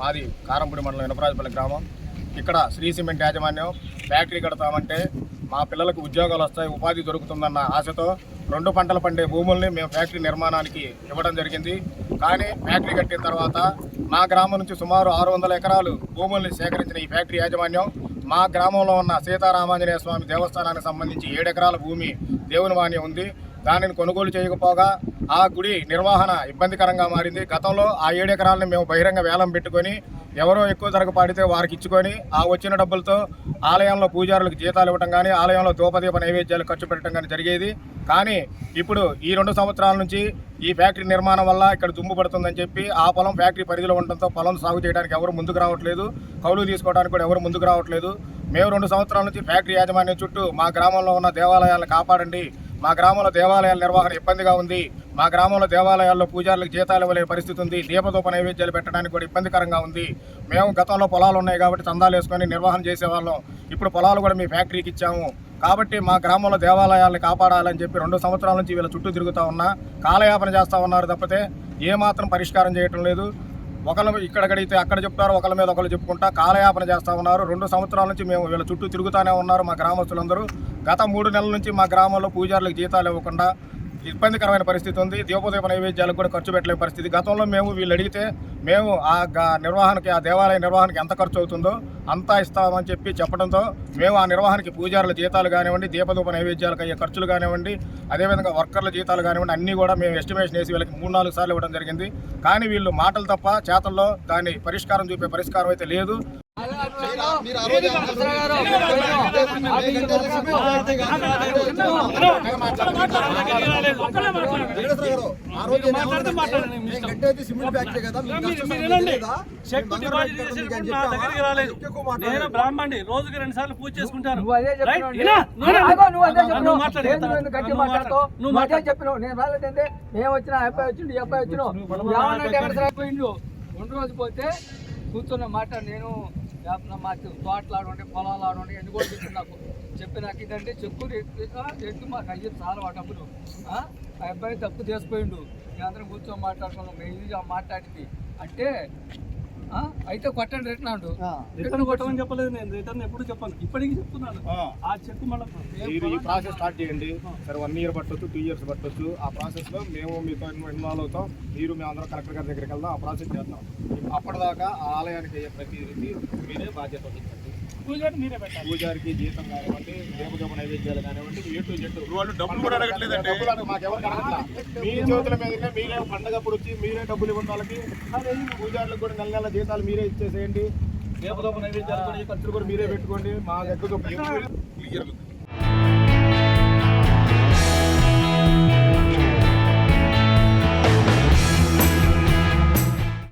మాది కారంపూడి మండలం వినపరాజపల్లి గ్రామం. ఇక్కడ శ్రీ సిమెంట్ యాజమాన్యం ఫ్యాక్టరీ కడతామంటే మా పిల్లలకు ఉద్యోగాలు వస్తాయి ఉపాధి దొరుకుతుందన్న ఆశతో రెండు పంటలు పండే భూముల్ని మేము ఫ్యాక్టరీ నిర్మాణానికి ఇవ్వడం జరిగింది. కానీ ఫ్యాక్టరీ కట్టిన తర్వాత మా గ్రామం నుంచి సుమారు ఆరు వందల ఎకరాలు భూముల్ని సేకరించిన ఈ ఫ్యాక్టరీ యాజమాన్యం మా గ్రామంలో ఉన్న సీతారామాంజనేయ స్వామి దేవస్థానానికి సంబంధించి ఏడెకరాల భూమి దేవుని వాణి ఉంది. దానిని కొనుగోలు చేయకపోగా ఆ గుడి నిర్వహణ ఇబ్బందికరంగా మారింది. గతంలో ఆ ఏడు ఎకరాలను మేము బహిరంగ వేలం పెట్టుకొని ఎవరో ఎక్కువ ధరకు పాడితే వారికి ఇచ్చుకొని ఆ వచ్చిన డబ్బులతో ఆలయంలో పూజారులకు జీతాలు ఇవ్వడం కానీ ఆలయంలో దూపదీప నైవేద్యాలు ఖర్చు పెట్టడం కానీ జరిగేది. కానీ ఇప్పుడు ఈ రెండు సంవత్సరాల నుంచి ఈ ఫ్యాక్టరీ నిర్మాణం వల్ల ఇక్కడ దుమ్ము పడుతుందని చెప్పి ఆ పొలం ఫ్యాక్టరీ పరిధిలో ఉండటంతో పొలం సాగు చేయడానికి ఎవరు ముందుకు రావట్లేదు. కౌలు తీసుకోవడానికి కూడా ఎవరు ముందుకు రావట్లేదు. మేము రెండు సంవత్సరాల నుంచి ఫ్యాక్టరీ యాజమాన్యం చుట్టూ మా గ్రామంలో ఉన్న దేవాలయాలను కాపాడండి మా గ్రామంలో దేవాలయాల నిర్వహణ ఇబ్బందిగా ఉంది. మా గ్రామంలో దేవాలయాల్లో పూజారులకు జీతాలు ఇవ్వలేని పరిస్థితి ఉంది. దీపదూప నైవేద్యాలు పెట్టడానికి కూడా ఇబ్బందికరంగా ఉంది. మేము గతంలో పొలాలు ఉన్నాయి కాబట్టి చందాలు వేసుకొని నిర్వహణ చేసేవాళ్ళం. ఇప్పుడు పొలాలు కూడా మీ ఫ్యాక్టరీకి ఇచ్చాము. కాబట్టి మా గ్రామంలో దేవాలయాలను కాపాడాలని చెప్పి రెండు సంవత్సరాల నుంచి వీళ్ళ చుట్టూ తిరుగుతూ ఉన్నా కాలయాపన చేస్తూ ఉన్నారు తప్పితే ఏమాత్రం పరిష్కారం చేయటం లేదు. ఒకళ్ళు ఇక్కడ అక్కడ చెప్తారు ఒకళ్ళ మీద ఒకళ్ళు చెప్పుకుంటా కాలయాపన చేస్తూ ఉన్నారు. రెండు సంవత్సరాల నుంచి మేము వీళ్ళ చుట్టూ తిరుగుతూనే ఉన్నారు మా గ్రామస్తులందరూ. గత మూడు నెలల నుంచి మా గ్రామంలో పూజారులకు జీతాలు ఇవ్వకుండా ఇబ్బందికరమైన పరిస్థితి ఉంది. దీపోదీప నైవేద్యాలకు కూడా ఖర్చు పెట్టలేని పరిస్థితి. గతంలో మేము వీళ్ళు అడిగితే మేము ఆ గ- నిర్వహణకి ఆ దేవాలయ నిర్వహణకి ఎంత ఖర్చు అవుతుందో అంతా ఇస్తామని చెప్పి చెప్పడంతో మేము ఆ నిర్వహణకి పూజారుల జీతాలు కానివ్వండి దీపదూప నైవేద్యాలకు అయ్యే ఖర్చులు కానివ్వండి అదేవిధంగా వర్కర్ల జీతాలు కానివ్వండి అన్నీ కూడా మేము ఎస్టిమేషన్ వేసి వీళ్ళకి మూడు నాలుగు సార్లు ఇవ్వడం జరిగింది. కానీ వీళ్ళు మాటలు తప్ప చేతల్లో దాని పరిష్కారం చూపే పరిష్కారం అయితే లేదు. మీరు నేను. బ్రాహ్మణి రోజుకి రెండు సార్లు పూజ చేసుకుంటాను నువ్వు అదే? చెప్పినావు. నేను రాలేదంటే మేము వచ్చిన అబ్బాయి వచ్చిండు ఈ అబ్బాయి వచ్చినావు ఏమన్నా ఎక్కడ సరిపోయిండు రెండు రోజు పోతే కూర్చున్న మాట నేను వ్యాపారం మా తోటలు ఆడండి పొలాలు ఆడండి ఎన్ని కూడా చెప్పి నాకు. చెప్పి నాకు ఇదంటే చెప్పు ఎట్టు మాకు అయ్యి చాలా ఆ డబ్బులు. ఆ అబ్బాయి తప్పు చేసిపోయిండు. అందరం కూర్చొని మాట్లాడుకున్నాం మేము ఇది మాట్లాడింది. అంటే అయితే కొట్టండి రిటర్న్ రిటర్న్ కొట్టమని చెప్పలేదు నేను రిటర్న్ ఎప్పుడు చెప్పాను. ఇప్పటికీ చెప్తున్నాను. ఆ. చెక్ మళ్ళీ మీరు ఈ ప్రాసెస్ స్టార్ట్ చేయండి. సరే వన్ ఇయర్ పట్టొచ్చు టూ ఇయర్స్ పట్టొచ్చు. ఆ ప్రాసెస్లో మేము మీతో ఇన్వాల్వ్ అవుతాం. మీరు మేము అందరం కలెక్టర్ గారి దగ్గరికి వెళ్దాం ఆ ప్రాసెస్ చేద్దాం. అప్పటిదాకా ఆ ఆలయానికి అయ్యే ప్రతి మీరే బాధ్యత పూజారికి జీతం కానివ్వండి దేవదేవ నైవేద్యాలు కానివ్వండి ఏ టు వాళ్ళు డబ్బులు కూడా అడగట్లేదండి. డబ్బులు. మీ చేతుల మీదనే మీరే పండగప్పుడు వచ్చి మీరే డబ్బులు ఇవ్వండి వాళ్ళకి. పూజారులకు కూడా నెల నెల జీతాలు మీరే ఇచ్చేసేయండి. దేవదోప నైవేద్యాలు కూడా ఖర్చులు కూడా మీరే పెట్టుకోండి. మా దగ్గర క్లియర్